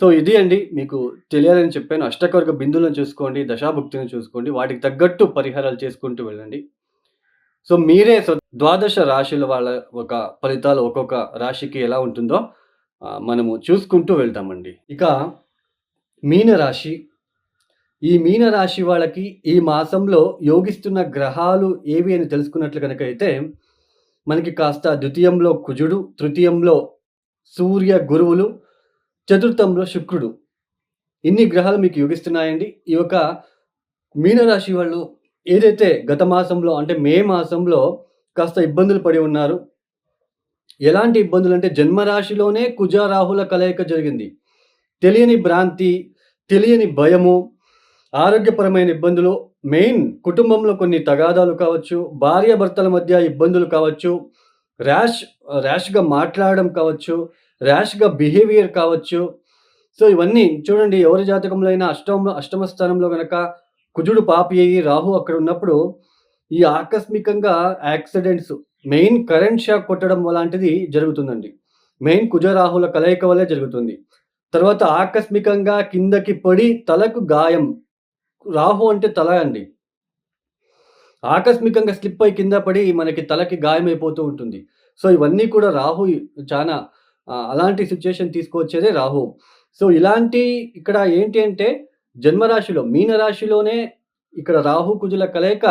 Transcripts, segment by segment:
So ఇది అండి మీకు తెలియాలని చెప్పాను. అష్టకవర్గ బిందులను చూసుకోండి దశాభుక్తిని చూసుకోండి వాటికి తగ్గట్టు పరిహారాలు చేసుకుంటూ వెళ్ళండి. సో మీరే సో ద్వాదశ రాశుల వాళ్ళ ఒక ఫలితాలు ఒక్కొక్క రాశికి ఎలా ఉంటుందో మనము చూసుకుంటూ వెళ్తామండి. ఇక మీన రాశి ఈ మీన రాశి వాళ్ళకి ఈ మాసంలో యోగిస్తున్న గ్రహాలు ఏవి అని తెలుసుకున్నట్లు కనుక అయితే మనకి కాస్త ద్వితీయంలో కుజుడు తృతీయంలో సూర్య గురువులు చతుర్థంలో శుక్రుడు. ఇన్ని గ్రహాలు మీకు యోగిస్తున్నాయండి. ఈ యొక్క మీనరాశి వాళ్ళు ఏదైతే గత మాసంలో అంటే మే మాసంలో కాస్త ఇబ్బందులు పడి ఉన్నారు. ఎలాంటి ఇబ్బందులు అంటే జన్మరాశిలోనే కుజ రాహుల కలయిక జరిగింది. తెలియని భ్రాంతి తెలియని భయము ఆరోగ్యపరమైన ఇబ్బందులు మెయిన్ కుటుంబంలో కొన్ని తగాదాలు కావచ్చు భార్యాభర్తల మధ్య ఇబ్బందులు కావచ్చు ర్యాష్ ర్యాష్గా మాట్లాడడం కావచ్చు ర్యాష్గా బిహేవియర్ కావచ్చు. సో ఇవన్నీ చూడండి ఎవరి జాతకంలో అయినా అష్టమ అష్టమ స్థానంలో కనుక కుజుడు పాపి అయ్యి రాహు అక్కడ ఉన్నప్పుడు ఈ ఆకస్మికంగా యాక్సిడెంట్స్ మెయిన్ కరెంట్ షాక్ కొట్టడం లాంటిది జరుగుతుందండి. మెయిన్ కుజరాహుల కలయిక వల్లే జరుగుతుంది. తర్వాత ఆకస్మికంగా కిందకి పడి తలకు గాయం. రాహు అంటే తల అండి. ఆకస్మికంగా స్లిప్ అయి కింద పడి మనకి తలకి అయిపోతూ ఉంటుంది. సో ఇవన్నీ కూడా రాహు చాలా అలాంటి సిచ్యుయేషన్ తీసుకొచ్చేదే రాహు. సో ఇలాంటి ఇక్కడ ఏంటి అంటే జన్మరాశిలో మీనరాశిలోనే ఇక్కడ రాహు కుజుల కలయిక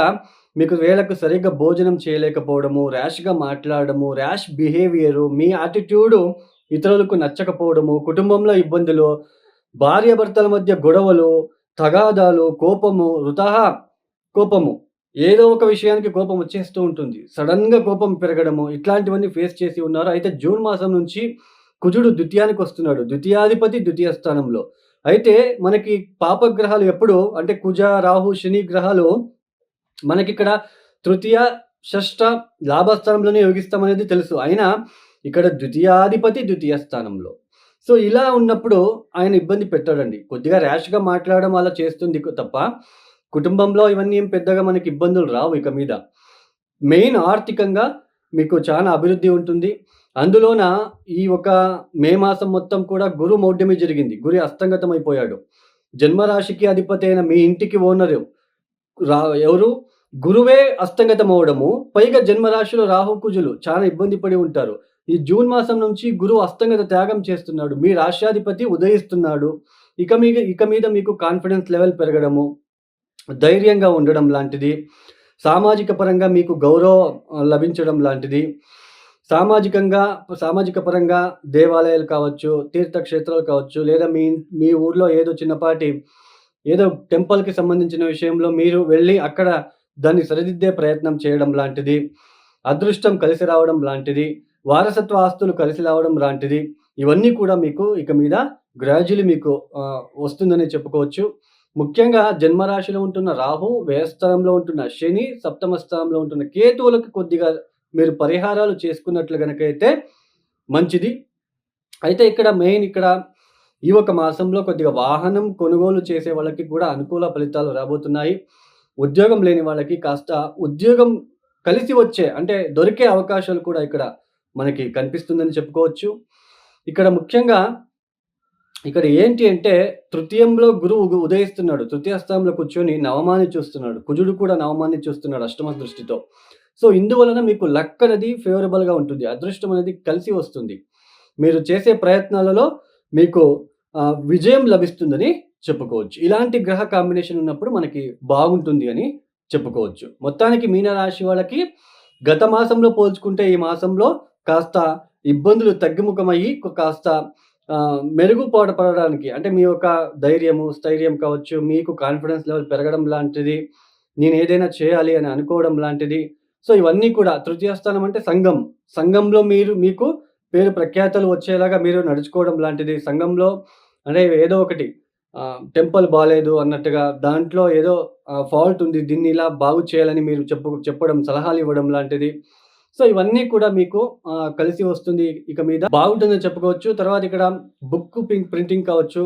మీకు వేళకు సరిగ్గా భోజనం చేయలేకపోవడము ర్యాష్గా మాట్లాడడము ర్యాష్ బిహేవియరు మీ యాటిట్యూడు ఇతరులకు నచ్చకపోవడము కుటుంబంలో ఇబ్బందులు భార్యాభర్తల మధ్య గొడవలు తగాదాలు కోపము వృతహ కోపము. ఏదో ఒక విషయానికి కోపం వచ్చేస్తూ ఉంటుంది. సడన్గా కోపం పెరగడము ఇట్లాంటివన్నీ ఫేస్ చేసి ఉన్నారు. అయితే జూన్ మాసం నుంచి కుజుడు ద్వితీయానికి వస్తున్నాడు. ద్వితీయాధిపతి ద్వితీయ స్థానంలో. అయితే మనకి పాపగ్రహాలు ఎప్పుడు అంటే కుజ రాహు శని గ్రహాలు మనకి ఇక్కడ తృతీయ షష్ట లాభస్థానంలోనే యోగిస్తాం అనేది తెలుసు. అయినా ఇక్కడ ద్వితీయాధిపతి ద్వితీయ స్థానంలో. సో ఇలా ఉన్నప్పుడు ఆయన ఇబ్బంది పెట్టాడండి. కొద్దిగా ర్యాష్గా మాట్లాడడం అలా చేస్తుంది తప్ప కుటుంబంలో ఇవన్నీ ఏం పెద్దగా మనకి ఇబ్బందులు రావు ఇక మీద. మెయిన్ ఆర్థికంగా మీకు చాలా అభివృద్ధి ఉంటుంది. అందులోన ఈ ఒక మే మాసం మొత్తం కూడా గురు మౌఢ్యమి జరిగింది. గురి అస్తంగతం అయిపోయాడు జన్మరాశికి అధిపతి అయిన మీ ఇంటికి ఓనరు రా ఎవరు? గురువే అస్తంగతం అవడము పైగా జన్మరాశిలో రాహు కుజులు చాలా ఇబ్బంది పడి ఉంటారు. ఈ జూన్ మాసం నుంచి గురువు అస్తంగత త్యాగం చేస్తున్నాడు. మీ రాష్ట్రాధిపతి ఉదయిస్తున్నాడు. ఇక మీద ఇక మీద మీకు కాన్ఫిడెన్స్ లెవెల్ పెరగడము. ధైర్యంగా ఉండడం లాంటిది సామాజిక పరంగా మీకు గౌరవం లభించడం లాంటిది. సామాజికంగా సామాజిక పరంగా దేవాలయాలు కావచ్చు తీర్థక్షేత్రాలు కావచ్చు లేదా మీ మీ ఊర్లో ఏదో చిన్నపాటి ఏదో టెంపుల్కి సంబంధించిన విషయంలో మీరు వెళ్ళి అక్కడ దాన్ని సరిదిద్దే ప్రయత్నం చేయడం లాంటిది. అదృష్టం కలిసి రావడం లాంటిది వారసత్వ ఆస్తులు కలిసి రావడం లాంటిది. ఇవన్నీ కూడా మీకు ఇక మీద గ్రాడ్యువలీ మీకు వస్తుందని చెప్పుకోవచ్చు. ముఖ్యంగా జన్మరాశిలో ఉంటున్న రాహు వ్యయస్థలంలో ఉంటున్న శని సప్తమ స్థానంలో ఉంటున్న కేతువులకు కొద్దిగా మీరు పరిహారాలు చేసుకున్నట్లు కనుకైతే మంచిది. అయితే ఇక్కడ మెయిన్ ఇక్కడ ఈ ఒక మాసంలో కొద్దిగా వాహనం కొనుగోలు చేసే వాళ్ళకి కూడా అనుకూల ఫలితాలు రాబోతున్నాయి. ఉద్యోగం లేని వాళ్ళకి కాస్త ఉద్యోగం కలిసి వచ్చే అంటే దొరికే అవకాశాలు కూడా ఇక్కడ మనకి కనిపిస్తుందని చెప్పుకోవచ్చు. ఇక్కడ ముఖ్యంగా ఇక్కడ ఏంటి అంటే తృతీయంలో గురువు ఉదయిస్తున్నాడు. తృతీయ స్థానంలో కూర్చొని నవమాన్ని చూస్తున్నాడు. కుజుడు కూడా నవమాన్ని చూస్తున్నాడు అష్టమ దృష్టితో. సో ఇందువలన మీకు లక్ అనేది ఫేవరబుల్గా ఉంటుంది. అదృష్టం అనేది కలిసి వస్తుంది. మీరు చేసే ప్రయత్నాలలో మీకు విజయం లభిస్తుందని చెప్పుకోవచ్చు. ఇలాంటి గ్రహ కాంబినేషన్ ఉన్నప్పుడు మనకి బాగుంటుంది అని చెప్పుకోవచ్చు. మొత్తానికి మీనరాశి వాళ్ళకి గత మాసంలో పోల్చుకుంటే ఈ మాసంలో కాస్త ఇబ్బందులు తగ్గుముఖమయ్యి కాస్త మెరుగుపడపడడానికి అంటే మీ యొక్క ధైర్యము స్థైర్యం కావచ్చు మీకు కాన్ఫిడెన్స్ లెవెల్ పెరగడం లాంటిది నేను ఏదైనా చేయాలి అని అనుకోవడం లాంటిది. సో ఇవన్నీ కూడా తృతీయ స్థానం అంటే సంఘం. సంఘంలో మీరు మీకు పేరు ప్రఖ్యాతలు వచ్చేలాగా మీరు నడుచుకోవడం లాంటిది. సంఘంలో అంటే ఏదో ఒకటి టెంపుల్ బాగాలేదు అన్నట్టుగా దాంట్లో ఏదో ఫాల్ట్ ఉంది దీన్ని ఇలా బాగు చేయాలని మీరు చెప్పు చెప్పడం సలహాలు ఇవ్వడం లాంటిది. సో ఇవన్నీ కూడా మీకు కలిసి వస్తుంది ఇక మీద. బాగుంటుందని చెప్పుకోవచ్చు. తర్వాత ఇక్కడ బుక్ ప్రింటింగ్ కావచ్చు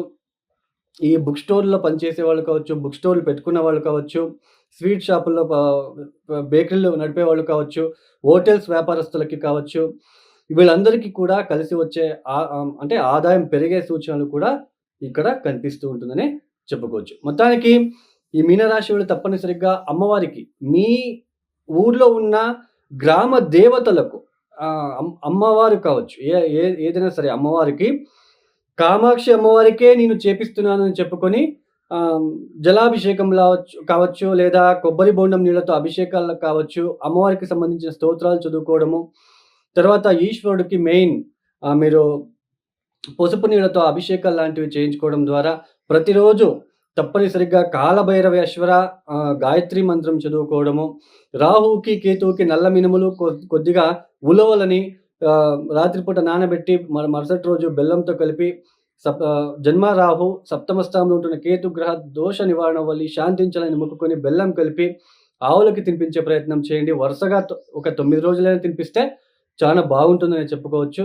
ఈ బుక్ స్టోర్లో పనిచేసే వాళ్ళు కావచ్చు బుక్ స్టోర్లు పెట్టుకున్న వాళ్ళు కావచ్చు స్వీట్ షాపుల్లో బేకరీలు నడిపే వాళ్ళు కావచ్చు హోటల్స్ వ్యాపారస్తులకి కావచ్చు వీళ్ళందరికీ కూడా కలిసి వచ్చే ఆ- అంటే ఆదాయం పెరిగే సూచనలు కూడా ఇక్కడ కనిపిస్తూ ఉంటుందని చెప్పుకోవచ్చు. మొత్తానికి ఈ మీనరాశి వాళ్ళు తప్పనిసరిగా అమ్మవారికి మీ ఊర్లో ఉన్న గ్రామ దేవతలకు అమ్ అమ్మవారు కావచ్చు. ఏ ఏ ఏదైనా సరే అమ్మవారికి కామాక్షి అమ్మవారికే నేను చేపిస్తున్నానని చెప్పుకొని జలాభిషేకం లావచ్చు కావచ్చు, లేదా కొబ్బరి బోండం నీళ్ళతో అభిషేకాలు కావచ్చు, అమ్మవారికి సంబంధించిన స్తోత్రాలు చదువుకోవడము. తర్వాత ఈశ్వరుడికి మెయిన్ మీరు పసుపు నీళ్ళతో అభిషేకాలు లాంటివి చేయించుకోవడం ద్వారా ప్రతిరోజు తప్పనిసరిగా కాలభైరవేశ్వర గాయత్రి మంత్రం చదువుకోవడము. రాహుకి కేతువుకి నల్ల మినుములు కొద్దిగా ఉలవలని రాత్రిపూట నానబెట్టి మన మరుసటి రోజు బెల్లంతో కలిపి సప్ జన్మ రాహు, సప్తమ స్థానంలో ఉంటున్న కేతు గ్రహ దోష నివారణ వల్లి శాంతించాలని మొక్కుకొని బెల్లం కలిపి ఆవులకి తినిపించే ప్రయత్నం చేయండి. వరుసగా తొ ఒక తొమ్మిది రోజులైనా తినిపిస్తే చాలా బాగుంటుందని చెప్పుకోవచ్చు.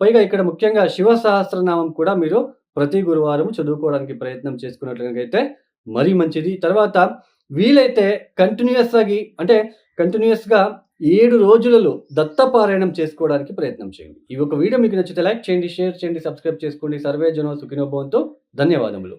పైగా ఇక్కడ ముఖ్యంగా శివ సహస్రనామం కూడా మీరు ప్రతి గురువారం చదువుకోవడానికి ప్రయత్నం చేసుకున్నట్లయితే మరీ మంచిది. తర్వాత వీలైతే కంటిన్యూయస్‌గా అంటే కంటిన్యూయస్‌గా ఏడు రోజులలో దత్తపారాయణం చేసుకోవడానికి ప్రయత్నం చేయండి. ఈ ఒక వీడియో మీకు నచ్చితే లైక్ చేయండి, షేర్ చేయండి, సబ్స్క్రైబ్ చేసుకోండి. సర్వే జనో సుఖినోభవంతో ధన్యవాదములు.